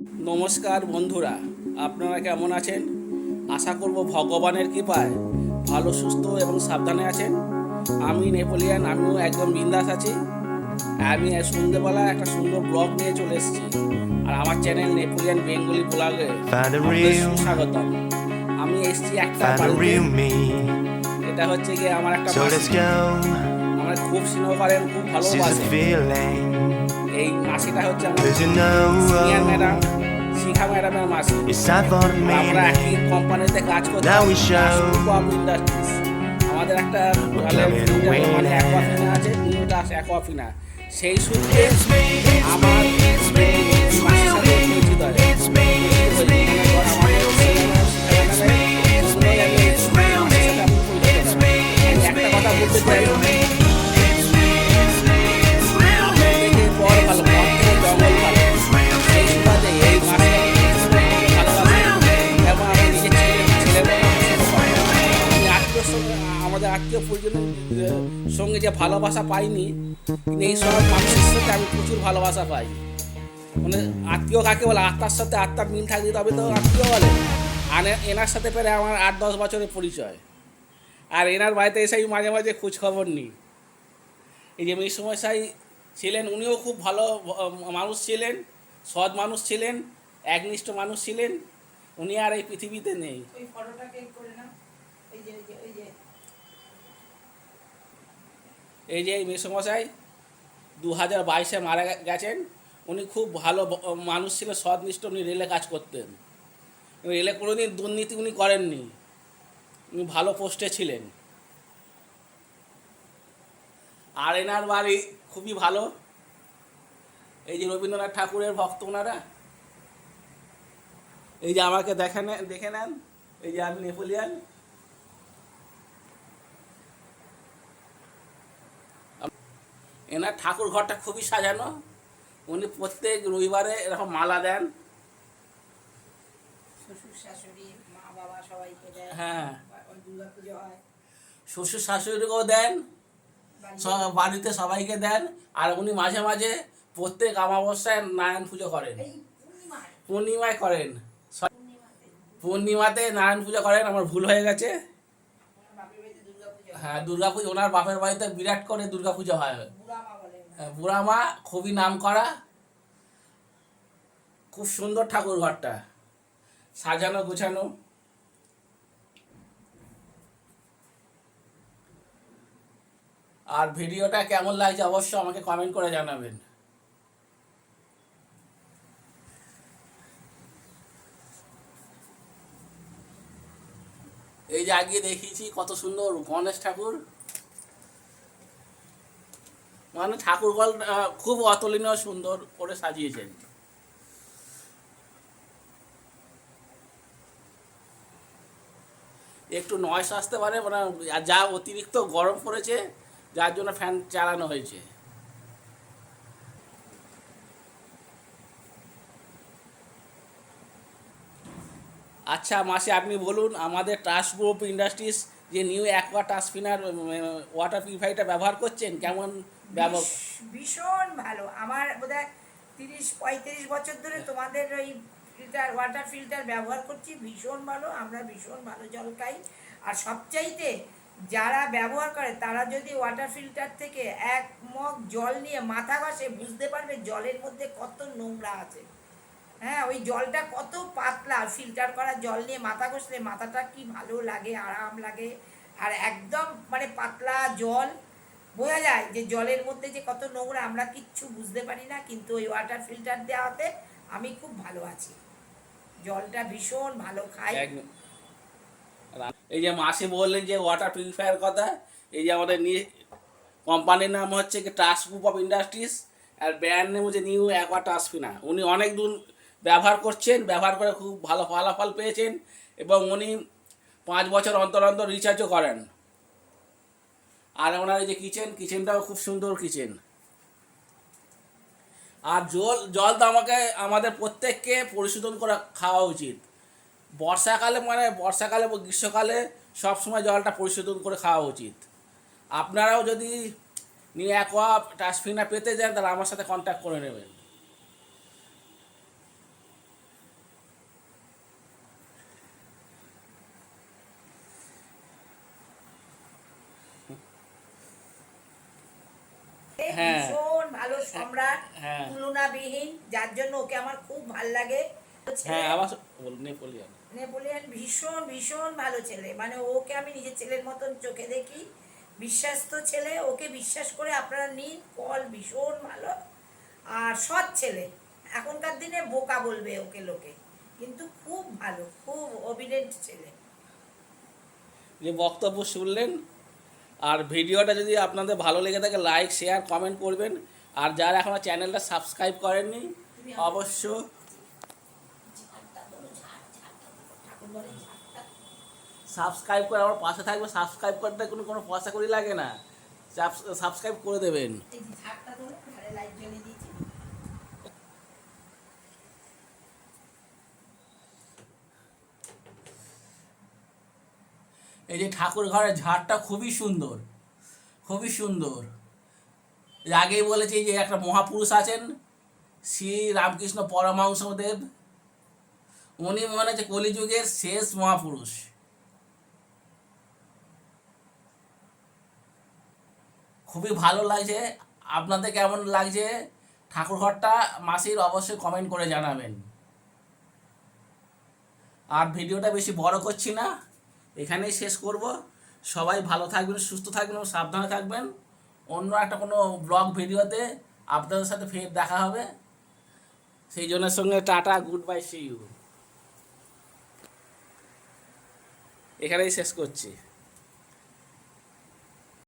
নমস্কার বন্ধুরা আপনারা কেমন আছেন? আশা করব ভগবানের কৃপায় ভালো সুস্থ এবং সাবধানে আছেন। আমি নেপোলিয়ান আমিও একদম বিন্দাস আছি। আমি সন্ধ্যেবেলা একটা সুন্দর ব্লগ নিয়ে চলে এসেছি। আর আমার চ্যানেল নেপোলিয়ান বেঙ্গলি ব্লগে সুস্বাগতম। আমি এসেছি একটা. এটা হচ্ছে গিয়ে আমার একটা. আমার খুব স্নেহ করেন খুব ভালোবাসে. এই মাসিটা হচ্ছে সিনিয়র ম্যাডাম শিখা ম্যাডামের মাসি আমরা. একই কোম্পানিতে কাজ করতাম we ইন্ডাস্ট্রিজ আমাদের একটা মানে অ্যাকোয়াফিনা আছে নিউটাস অ্যাকোয়াফিনা সেই সূত্রে আমার মাসির সাথে পরিচিত হয়। আমাদের আত্মীয় পরিজনের সঙ্গে যে ভালোবাসা পাইনি এই সব মানুষের সাথে আমি প্রচুর ভালোবাসা পাই। মানে আত্মীয় কাকে বলে? আত্মার সাথে আত্মার মিল থাকলে তবে তো আত্মীয় বলে। আর এনার সাথে পেরে আমার আট দশ বছরের পরিচয়। আর এনার বাড়িতে এসে আমি মাঝে মাঝে খোঁজ খবর নিই। এই যে মেসমশাই ছিলেন, উনিও খুব ভালো মানুষ ছিলেন, সৎ মানুষ ছিলেন, একনিষ্ঠ মানুষ ছিলেন। উনি আর এই পৃথিবীতে নেই। এই যে এই মেসমশাই দু হাজার বাইশে মারা গেছেন। উনি খুব ভালো মানুষ ছিলেন সৎনিষ্ঠ উনি রেলে কাজ করতেন। রেলে কোনোদিন দুর্নীতি উনি করেননি। উনি ভালো পোস্টে ছিলেন। আর এনার বাড়ি খুবই ভালো। এই যে রবীন্দ্রনাথ ঠাকুরের ভক্ত ওনারা। এই যে আমাকে দেখে দেখে নেন। এই যে আমি নেপোলিয়ান। এনার ঠাকুর ঘরটা খুবই সাজানো। উনি প্রত্যেক রবিবারে এরকম মালা দেন। হ্যাঁ। শ্বশুর শাশুড়িকেও দেন। বাড়িতে সবাইকে দেন। আর উনি মাঝে মাঝে প্রত্যেক অমাবস্যায় নারায়ণ পুজো করেন। পূর্ণিমায়। করেন। পূর্ণিমাতে নারায়ণ পুজো করেন। আমার ভুল হয়ে গেছে বাপের বাড়িতে দুর্গা পুজো হয় দুর্গাপুজো ওনার বাপের বাড়িতে বিরাট করে দুর্গা পুজো হয় বুড়া মা হ্যাঁ, বুড়া মা খুবই নাম করা খুব সুন্দর ঠাকুর ঘরটা সাজানো গোছানো। আর ভিডিওটা কেমন লাগছে অবশ্যই আমাকে কমেন্ট করে জানাবেন। এই যে আগে দেখিয়েছি, কত সুন্দর, গণেশ ঠাকুর। মানে ঠাকুরগল খুব অতুলনীয়, সুন্দর করে সাজিয়েছেন। একটু নয়েস আসতে পারে মানে যা অতিরিক্ত গরম পড়েছে, যার জন্য ফ্যান চালানো হয়েছে। আচ্ছা মাসে আপনি বলুন আমাদের ট্রাস্ট গ্রুপ ইন্ডাস্ট্রিজ যে নিউ অ্যাকোয়া টাসফিনার ওয়াটার পিউরিফাইটা ব্যবহার করছেন কেমন ব্যবহার ভীষণ ভালো। আমার বোধহয় তিরিশ পঁয়ত্রিশ বছর ধরে তোমাদের ওই ফিল্টার ওয়াটার ফিল্টার ব্যবহার করছি ভীষণ ভালো আমরা ভীষণ ভালো জল খাই। আর সবচাইতে যারা ব্যবহার করে তারা যদি ওয়াটার ফিল্টার থেকে এক মগ জল নিয়ে মাথা ঘষে বুঝতে পারবে জলের মধ্যে কত নোংরা আছে। হ্যাঁ ওই জলটা কত পাতলা। ফিল্টার করা জল নিয়ে মাথা ঘষলে মাথাটা কি ভালো লাগে, আরাম লাগে। আর একদম মানে পাতলা জল। বোঝা যায় যে জলের মধ্যে যে কত নোংরা, আমরা কিচ্ছু বুঝতে পারি না, কিন্তু ওই ওয়াটার ফিল্টার দেওয়াতে আমি খুব ভালো আছি। জলটা ভীষণ ভালো খাই। এই যে মাসি বললেন যে ওয়াটার পিউরিফায়ার কথা, এই যে আমাদের নিয়ে কোম্পানির নাম হচ্ছে ট্রাস্ট গ্রুপ অফ ইন্ডাস্ট্রিজ আর ব্র্যান্ড নেম হচ্ছে নিউ অ্যাকোয়া টাসফিনা উনি অনেক দূর ব্যবহার করছেন, ব্যবহার করে খুব ভালো ফলাফল পেয়েছেন এবং উনি পাঁচ বছর অন্তর অন্তর রিচার্জও করেন। আর ওনার এই যে কিচেন কিচেনটাও খুব সুন্দর কিচেন আর জল জল তো আমাকে, আমাদের প্রত্যেককে পরিশোধন করে, খাওয়া উচিত। বর্ষাকালে মানে বর্ষাকালে গ্রীষ্মকালে সবসময় জলটা পরিশোধন করে খাওয়া উচিত। আপনারাও যদি নিয়ে অ্যাকোয়া টাসফিনা পেতে যান, তাহলে আমার সাথে কন্ট্যাক্ট করে নেবেন। ভীষণ ভালো সম্রাট হ্যাঁ। তুলনাবিহীন যার জন্য ওকে আমার খুব ভালো লাগে। হ্যাঁ নেপোলিয়ান। ভীষণ ভীষণ ভালো ছেলে। মানে ওকে আমি নিজের ছেলের মতন চোখে দেখি। বিশ্বাস্ত ছেলে ওকে বিশ্বাস করে আপনারা নিন কল ভীষণ ভালো। আর সৎ ছেলে এখনকার দিনে বোকা বলবে ওকে লোকে। কিন্তু খুব ভালো খুব অবিডেন্ট ছেলে। যে বক্তব্য শুনলেন আর ভিডিওটা যদি আপনাদের ভালো লেগে থাকে লাইক শেয়ার কমেন্ট করবেন। আর যারা এখনও চ্যানেলটা সাবস্ক্রাইব করেননি অবশ্য সাবস্ক্রাইব করে আমার পাশে থাকবে। সাবস্ক্রাইব করতে কোনো কোনো পয়সা করি লাগে না। সাবস্ক্রাইব করে দেবেন এই যে ঝাড়টা ধরে ঘরে লাইট জ্বলে দিয়েছি এই যে ঠাকুর ঘরের ঝাড়টা খুবই সুন্দর খুবই সুন্দর। আগেই বলেছি যে একটা মহাপুরুষ আছেন, শ্রী রামকৃষ্ণ পরমহংসদেব উনি মনে হচ্ছে কলিযুগের শেষ মহাপুরুষ। খুবই ভালো লাগছে। আপনাদের কেমন লাগছে ঠাকুর ঘরটা? মাসির অবশ্যই কমেন্ট করে জানাবেন। আর ভিডিওটা বেশি বড় করছি না। এখানেই শেষ করব। সবাই ভালো থাকবেন, সুস্থ থাকবেন সাবধানে থাকবেন। অন্য একটা কোনো ব্লগ ভিডিওতে আপনাদের সাথে ফের দেখা হবে। সেই জনের সঙ্গে tata good bye see you এখানেই শেষ করছি।